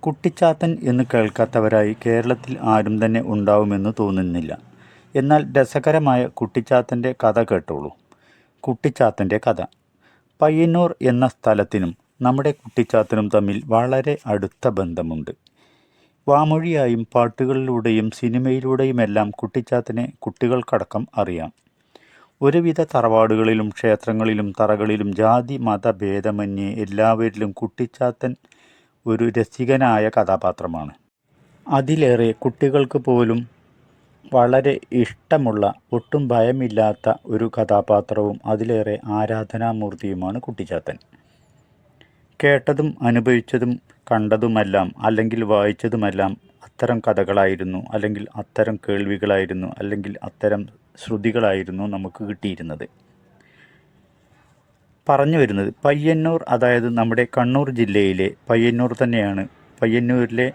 കുട്ടിച്ചാത്തൻ എന്ന് കേൾക്കാത്തവരായി കേരളത്തിൽ ആരും തന്നെ ഉണ്ടാവുമെന്ന് തോന്നുന്നില്ല. എന്നാൽ രസകരമായ കുട്ടിച്ചാത്തന്റെ കഥ കേട്ടോളൂ. കുട്ടിച്ചാത്തന്റെ കഥ. പയ്യന്നൂർ എന്ന സ്ഥലത്തിനും നമ്മുടെ കുട്ടിച്ചാത്തനും തമ്മിൽ വളരെ അടുത്ത ബന്ധമുണ്ട്. വാമൊഴിയായും പാട്ടുകളിലൂടെയും സിനിമയിലൂടെയുമെല്ലാം കുട്ടിച്ചാത്തനെ കുട്ടികൾക്കടക്കം അറിയാം. ഒരുവിധ തറവാടുകളിലും ക്ഷേത്രങ്ങളിലും തറകളിലും ജാതി മത ഭേദമന്യേ എല്ലാവരിലും കുട്ടിച്ചാത്തൻ ഒരു രസികനായ കഥാപാത്രമാണ്. അതിലേറെ കുട്ടികൾക്ക് പോലും വളരെ ഇഷ്ടമുള്ള ഒട്ടും ഭയമില്ലാത്ത ഒരു കഥാപാത്രവും അതിലേറെ ആരാധനാമൂർത്തിയുമാണ് കുട്ടിച്ചാത്തൻ. കേട്ടതും അനുഭവിച്ചതും കണ്ടതുമെല്ലാം അല്ലെങ്കിൽ വായിച്ചതുമെല്ലാം അത്തരം കഥകളായിരുന്നു അല്ലെങ്കിൽ അത്തരം കേൾവികളായിരുന്നു അല്ലെങ്കിൽ അത്തരം ശ്രുതികളായിരുന്നു നമുക്ക് കിട്ടിയിരുന്നത്. പറഞ്ഞു വരുന്നത്. പയ്യന്നൂർ അതായത് നമ്മുടെ കണ്ണൂർ ജില്ലയിലെ പയ്യന്നൂർ തന്നെയാണ്. പയ്യന്നൂരിലെ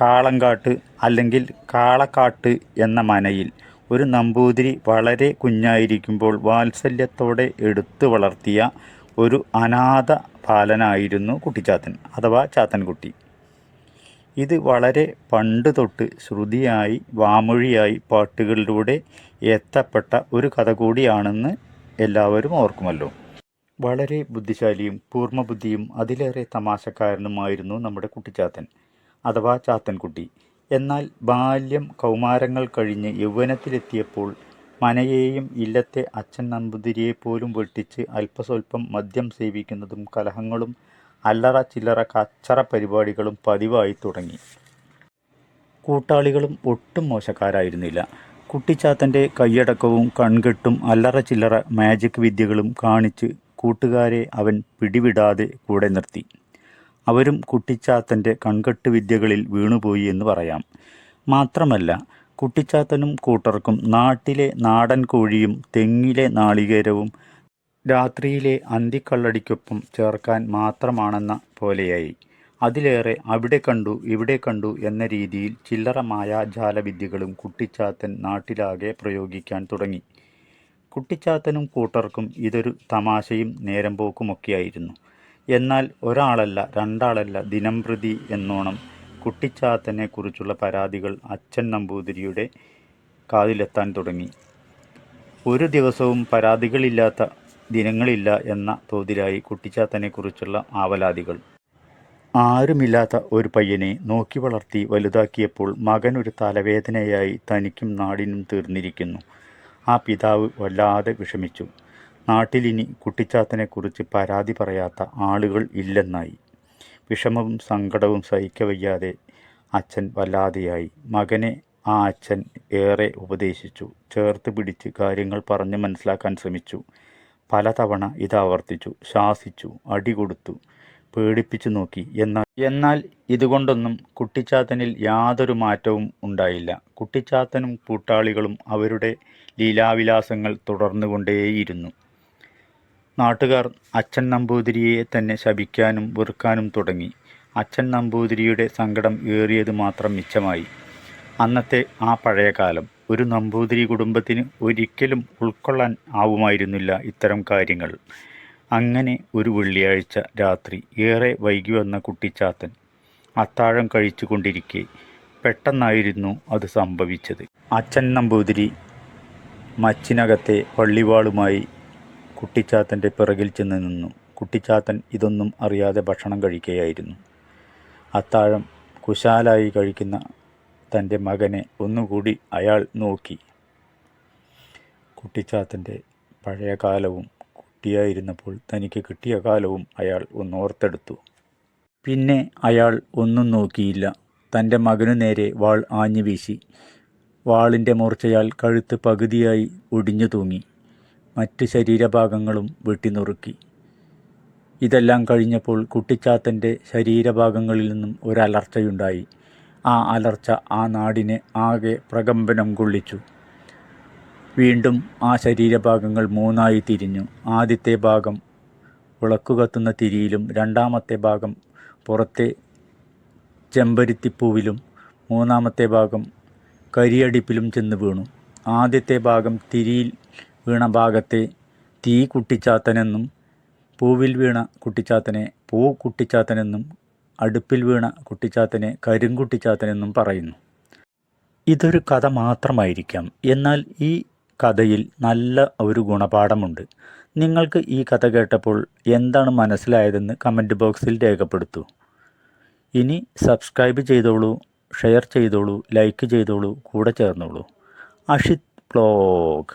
കാളങ്കാട്ട് അല്ലെങ്കിൽ കാളക്കാട്ട് എന്ന മനയിൽ ഒരു നമ്പൂതിരി വളരെ കുഞ്ഞായിരിക്കുമ്പോൾ വാത്സല്യത്തോടെ എടുത്തു വളർത്തിയ ഒരു അനാഥ ബാലനായിരുന്നു കുട്ടിച്ചാത്തൻ അഥവാ ചാത്തൻകുട്ടി. ഇത് വളരെ പണ്ട് തൊട്ട് ശ്രുതിയായി വാമൊഴിയായി പാട്ടുകളിലൂടെ എത്തപ്പെട്ട ഒരു കഥ കൂടിയാണെന്ന് എല്ലാവരും ഓർക്കുമല്ലോ. വളരെ ബുദ്ധിശാലിയും പൂർണബുദ്ധിയും അതിലേറെ തമാശക്കാരനുമായിരുന്നു നമ്മുടെ കുട്ടിച്ചാത്തൻ അഥവാ ചാത്തൻകുട്ടി. എന്നാൽ ബാല്യം കൗമാരങ്ങൾ കഴിഞ്ഞ് യൗവനത്തിലെത്തിയപ്പോൾ മനയെയും ഇല്ലത്തെ അച്ഛൻ നമ്പൂതിരിയെപ്പോലും വെട്ടിച്ച് അല്പസ്വല്പം മദ്യം സേവിക്കുന്നതും കലഹങ്ങളും അല്ലറ ചില്ലറ കച്ചറ പരിപാടികളും പതിവായി തുടങ്ങി. കൂട്ടാളികളും ഒട്ടും മോശക്കാരായിരുന്നില്ല. കുട്ടിച്ചാത്തന്റെ കൈയടക്കവും കൺകെട്ടും അല്ലറ ചില്ലറ മാജിക് വിദ്യകളും കാണിച്ച് കൂട്ടുകാരെ അവൻ പിടിവിടാതെ കൂടെ നിർത്തി. അവരും കുട്ടിച്ചാത്തന്റെ കൺകെട്ട് വിദ്യകളിൽ വീണുപോയി എന്ന് പറയാം. മാത്രമല്ല കുട്ടിച്ചാത്തനും കൂട്ടർക്കും നാട്ടിലെ നാടൻ കോഴിയും തെങ്ങിലെ നാളികേരവും രാത്രിയിലെ അന്തിക്കള്ളടിക്കൊപ്പം ചേർക്കാൻ മാത്രമാണെന്ന പോലെയായി. അതിലേറെ അവിടെ കണ്ടു ഇവിടെ കണ്ടു എന്ന രീതിയിൽ ചില്ലറ മായാജാല വിദ്യകളും കുട്ടിച്ചാത്തൻ നാട്ടിലാകെ പ്രയോഗിക്കാൻ തുടങ്ങി. കുട്ടിച്ചാത്തനും കൂട്ടർക്കും ഇതൊരു തമാശയും നേരം പോക്കുമൊക്കെയായിരുന്നു എന്നാൽ ഒരാളല്ല രണ്ടാളല്ല ദിനംപ്രതി എന്നോണം കുട്ടിച്ചാത്തനെക്കുറിച്ചുള്ള പരാതികൾ അച്ഛൻ നമ്പൂതിരിയുടെ കാതിലെത്താൻ തുടങ്ങി. ഒരു ദിവസവും പരാതികളില്ലാത്ത ദിനങ്ങളില്ല എന്ന തോതിലായി കുട്ടിച്ചാത്തനെക്കുറിച്ചുള്ള ആവലാതികൾ. ആരുമില്ലാത്ത ഒരു പയ്യനെ നോക്കി വളർത്തി വലുതാക്കിയപ്പോൾ മകൻ ഒരു തലവേദനയായി തനിക്കും നാടിനും തീർന്നിരിക്കുന്നു. ആ പിതാവ് വല്ലാതെ വിഷമിച്ചു. നാട്ടിലിനി കുട്ടിച്ചാത്തനെക്കുറിച്ച് പരാതി പറയാത്ത ആളുകൾ ഇല്ലെന്നായി. വിഷമവും സങ്കടവും സഹിക്കവയ്യാതെ അച്ഛൻ വല്ലാതെയായി. മകനെ ആ അച്ഛൻ ഏറെ ഉപദേശിച്ചു. ചേർത്ത് പിടിച്ച് കാര്യങ്ങൾ പറഞ്ഞ് മനസ്സിലാക്കാൻ ശ്രമിച്ചു. പലതവണ ഇത് ആവർത്തിച്ചു. ശാസിച്ചു. അടി കൊടുത്തു. പേടിപ്പിച്ചു നോക്കി. എന്നാൽ എന്നാൽ ഇതുകൊണ്ടൊന്നും കുട്ടിച്ചാത്തനിൽ യാതൊരു മാറ്റവും ഉണ്ടായില്ല. കുട്ടിച്ചാത്തനും കൂട്ടാളികളും അവരുടെ ലീലാവിലാസങ്ങൾ തുടർന്നുകൊണ്ടേയിരുന്നു. നാട്ടുകാർ അച്ഛൻ നമ്പൂതിരിയെ തന്നെ ശപിക്കാനും വെറുക്കാനും തുടങ്ങി. അച്ഛൻ നമ്പൂതിരിയുടെ സങ്കടം ഏറിയത് മാത്രം മിച്ചമായി. അന്നത്തെ ആ പഴയ കാലം ഒരു നമ്പൂതിരി കുടുംബത്തിന് ഒരിക്കലും ഉൾക്കൊള്ളാൻ ആവുമായിരുന്നില്ല ഇത്തരം കാര്യങ്ങൾ. അങ്ങനെ ഒരു വെള്ളിയാഴ്ച രാത്രി ഏറെ വൈകി വന്ന കുട്ടിച്ചാത്തൻ അത്താഴം കഴിച്ചു കൊണ്ടിരിക്കെ പെട്ടെന്നായിരുന്നു അത് സംഭവിച്ചത്. അച്ഛൻ നമ്പൂതിരി മച്ചിനകത്തെ പള്ളിവാളുമായി കുട്ടിച്ചാത്തന്റെ പിറകിൽ ചെന്ന് നിന്നു. കുട്ടിച്ചാത്തൻ ഇതൊന്നും അറിയാതെ ഭക്ഷണം കഴിക്കുകയായിരുന്നു അത്താഴം കുശാലായി കഴിക്കുന്ന തന്റെ മകനെ ഒന്നുകൂടി അയാൾ നോക്കി. കുട്ടിച്ചാത്തന്റെ പഴയ കാലവും കുട്ടിയായിരുന്നപ്പോൾ തനിക്ക് കിട്ടിയ കാലവും അയാൾ ഒന്ന് ഓർത്തെടുത്തു. പിന്നെ അയാൾ ഒന്നും നോക്കിയില്ല. തന്റെ മകനു നേരെ വാൾ ആഞ്ഞു വീശി. വാളിന്റെ മൂർച്ചയാൽ കഴുത്ത് പകുതിയായി ഒടിഞ്ഞു തൂങ്ങി. മറ്റ് ശരീരഭാഗങ്ങളും വെട്ടിനുറുക്കി. ഇതെല്ലാം കഴിഞ്ഞപ്പോൾ കുട്ടിച്ചാത്തന്റെ ശരീരഭാഗങ്ങളിൽ നിന്നും ഒരലർച്ചയുണ്ടായി. ആ അലർച്ച ആ നാടിനെ ആകെ പ്രകമ്പനം കൊള്ളിച്ചു. വീണ്ടും ആ ശരീരഭാഗങ്ങൾ മൂന്നായി തിരിഞ്ഞു. ആദ്യത്തെ ഭാഗം വിളക്കു കത്തുന്ന തിരിയിലും രണ്ടാമത്തെ ഭാഗം പുറത്തെ ചെമ്പരുത്തിപ്പൂവിലും മൂന്നാമത്തെ ഭാഗം കരിയടിപ്പിലും ചെന്ന് വീണു. ആദ്യത്തെ ഭാഗം തിരിയിൽ വീണ ഭാഗത്തെ തീ കുട്ടിച്ചാത്തനെന്നും പൂവിൽ വീണ കുട്ടിച്ചാത്തനെ പൂ കുട്ടിച്ചാത്തനെന്നും അടുപ്പിൽ വീണ കുട്ടിച്ചാത്തനെ കരിങ്കുട്ടിച്ചാത്തനെന്നും പറയുന്നു. ഇതൊരു കഥ മാത്രമായിരിക്കാം. എന്നാൽ ഈ കഥയിൽ നല്ല ഒരു ഗുണപാഠമുണ്ട്. നിങ്ങൾക്ക് ഈ കഥ കേട്ടപ്പോൾ എന്താണ് മനസ്സിലായതെന്ന് കമന്റ് ബോക്സിൽ രേഖപ്പെടുത്തൂ. ഇനി സബ്സ്ക്രൈബ് ചെയ്തോളൂ ഷെയർ ചെയ്തോളൂ ലൈക്ക് ചെയ്തോളൂ കൂടെ ചേർന്നോളൂ. അഷിത് ബ്ലോഗ്